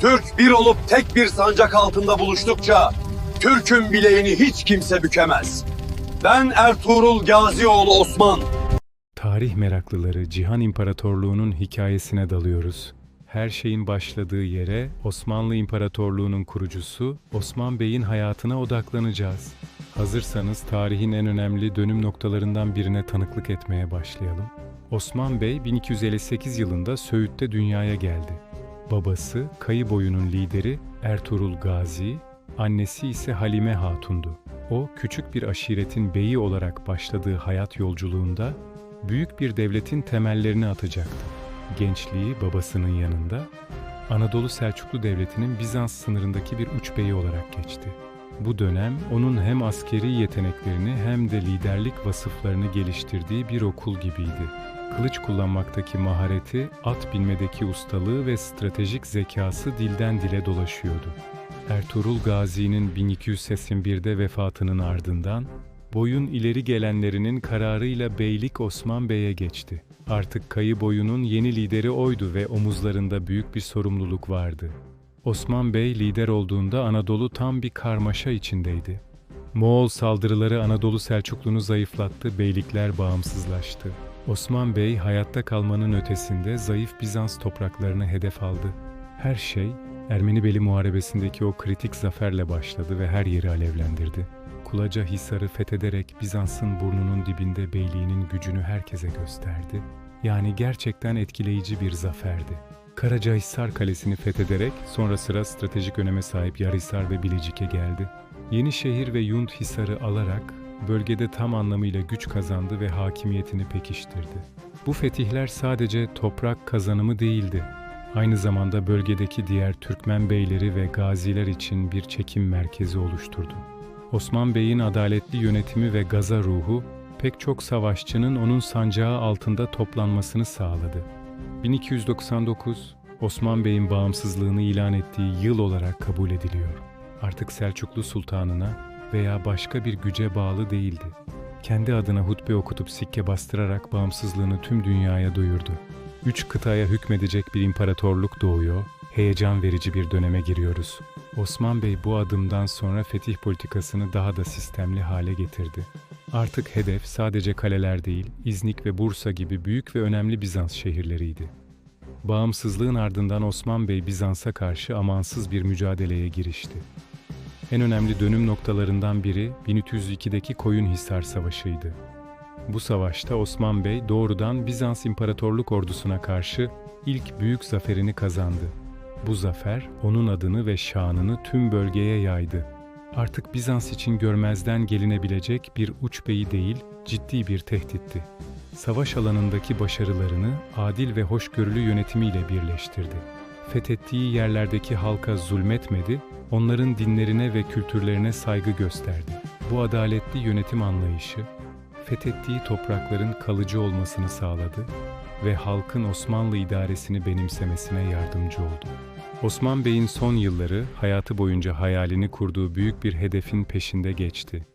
Türk bir olup tek bir sancak altında buluştukça Türk'ün bileğini hiç kimse bükemez. Ben Ertuğrul Gazioğlu Osman. Tarih meraklıları Cihan İmparatorluğu'nun hikayesine dalıyoruz. Her şeyin başladığı yere Osmanlı İmparatorluğu'nun kurucusu Osman Bey'in hayatına odaklanacağız. Hazırsanız tarihin en önemli dönüm noktalarından birine tanıklık etmeye başlayalım. Osman Bey 1258 yılında Söğüt'te dünyaya geldi. Babası Kayı boyunun lideri Ertuğrul Gazi, annesi ise Halime Hatun'du. O küçük bir aşiretin beyi olarak başladığı hayat yolculuğunda büyük bir devletin temellerini atacaktı. Gençliği babasının yanında Anadolu Selçuklu Devleti'nin Bizans sınırındaki bir uç beyi olarak geçti. Bu dönem onun hem askeri yeteneklerini hem de liderlik vasıflarını geliştirdiği bir okul gibiydi. Kılıç kullanmaktaki mahareti, at binmedeki ustalığı ve stratejik zekası dilden dile dolaşıyordu. Ertuğrul Gazi'nin 1281'de vefatının ardından boyun ileri gelenlerinin kararıyla beylik Osman Bey'e geçti. Artık Kayı boyunun yeni lideri oydu ve omuzlarında büyük bir sorumluluk vardı. Osman Bey lider olduğunda Anadolu tam bir karmaşa içindeydi. Moğol saldırıları Anadolu Selçuklu'nu zayıflattı, beylikler bağımsızlaştı. Osman Bey hayatta kalmanın ötesinde zayıf Bizans topraklarını hedef aldı. Her şey Ermenibeli Muharebesi'ndeki o kritik zaferle başladı ve her yeri alevlendirdi. Kulaca Hisar'ı fethederek Bizans'ın burnunun dibinde beyliğinin gücünü herkese gösterdi. Yani gerçekten etkileyici bir zaferdi. Karacahisar Kalesi'ni fethederek sonra sıra stratejik öneme sahip Yarhisar ve Bilecik'e geldi. Yenişehir ve Yunthisar'ı alarak bölgede tam anlamıyla güç kazandı ve hakimiyetini pekiştirdi. Bu fetihler sadece toprak kazanımı değildi. Aynı zamanda bölgedeki diğer Türkmen beyleri ve gaziler için bir çekim merkezi oluşturdu. Osman Bey'in adaletli yönetimi ve gaza ruhu pek çok savaşçının onun sancağı altında toplanmasını sağladı. 1299 Osman Bey'in bağımsızlığını ilan ettiği yıl olarak kabul ediliyor. Artık Selçuklu Sultanına veya başka bir güce bağlı değildi. Kendi adına hutbe okutup sikke bastırarak bağımsızlığını tüm dünyaya duyurdu. Üç kıtaya hükmedecek bir imparatorluk doğuyor, heyecan verici bir döneme giriyoruz. Osman Bey bu adımdan sonra fetih politikasını daha da sistemli hale getirdi. Artık hedef sadece kaleler değil, İznik ve Bursa gibi büyük ve önemli Bizans şehirleriydi. Bağımsızlığın ardından Osman Bey Bizans'a karşı amansız bir mücadeleye girişti. En önemli dönüm noktalarından biri 1302'deki Koyunhisar Savaşı'ydı. Bu savaşta Osman Bey doğrudan Bizans İmparatorluk ordusuna karşı ilk büyük zaferini kazandı. Bu zafer onun adını ve şanını tüm bölgeye yaydı. Artık Bizans için görmezden gelinebilecek bir uç beyi değil, ciddi bir tehditti. Savaş alanındaki başarılarını adil ve hoşgörülü yönetimiyle birleştirdi. Fethettiği yerlerdeki halka zulmetmedi, onların dinlerine ve kültürlerine saygı gösterdi. Bu adaletli yönetim anlayışı, fethettiği toprakların kalıcı olmasını sağladı ve halkın Osmanlı idaresini benimsemesine yardımcı oldu. Osman Bey'in son yılları hayatı boyunca hayalini kurduğu büyük bir hedefin peşinde geçti.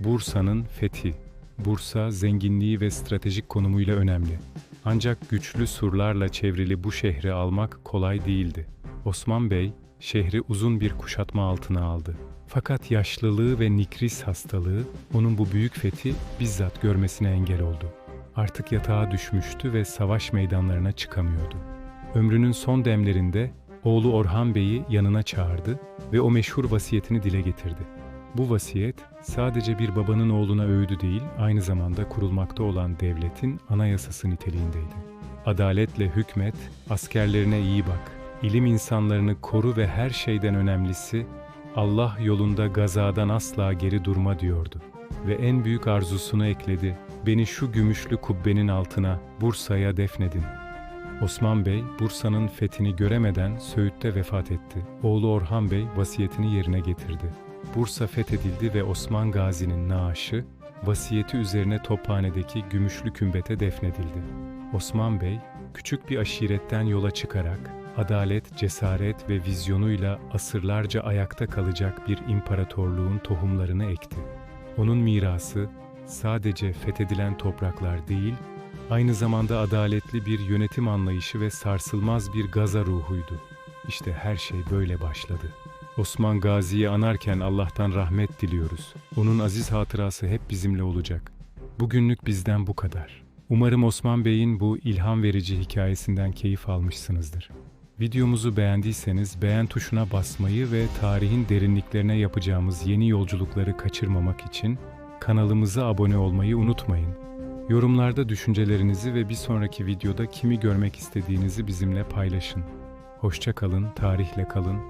Bursa'nın fethi. Bursa zenginliği ve stratejik konumuyla önemli. Ancak güçlü surlarla çevrili bu şehri almak kolay değildi. Osman Bey şehri uzun bir kuşatma altına aldı. Fakat yaşlılığı ve nikris hastalığı onun bu büyük fethi bizzat görmesine engel oldu. Artık yatağa düşmüştü ve savaş meydanlarına çıkamıyordu. Ömrünün son demlerinde oğlu Orhan Bey'i yanına çağırdı ve o meşhur vasiyetini dile getirdi. Bu vasiyet sadece bir babanın oğluna öğüdü değil, aynı zamanda kurulmakta olan devletin anayasası niteliğindeydi. Adaletle hükmet, askerlerine iyi bak, ilim insanlarını koru ve her şeyden önemlisi Allah yolunda gazadan asla geri durma diyordu. Ve en büyük arzusunu ekledi, beni şu gümüşlü kubbenin altına, Bursa'ya defnedin. Osman Bey, Bursa'nın fethini göremeden Söğüt'te vefat etti. Oğlu Orhan Bey vasiyetini yerine getirdi. Bursa fethedildi ve Osman Gazi'nin naaşı, vasiyeti üzerine Tophane'deki gümüşlü kümbete defnedildi. Osman Bey, küçük bir aşiretten yola çıkarak, adalet, cesaret ve vizyonuyla asırlarca ayakta kalacak bir imparatorluğun tohumlarını ekti. Onun mirası, sadece fethedilen topraklar değil, aynı zamanda adaletli bir yönetim anlayışı ve sarsılmaz bir gaza ruhuydu. İşte her şey böyle başladı. Osman Gazi'yi anarken Allah'tan rahmet diliyoruz. Onun aziz hatırası hep bizimle olacak. Bugünlük bizden bu kadar. Umarım Osman Bey'in bu ilham verici hikayesinden keyif almışsınızdır. Videomuzu beğendiyseniz beğen tuşuna basmayı ve tarihin derinliklerine yapacağımız yeni yolculukları kaçırmamak için kanalımıza abone olmayı unutmayın. Yorumlarda düşüncelerinizi ve bir sonraki videoda kimi görmek istediğinizi bizimle paylaşın. Hoşça kalın, tarihle kalın,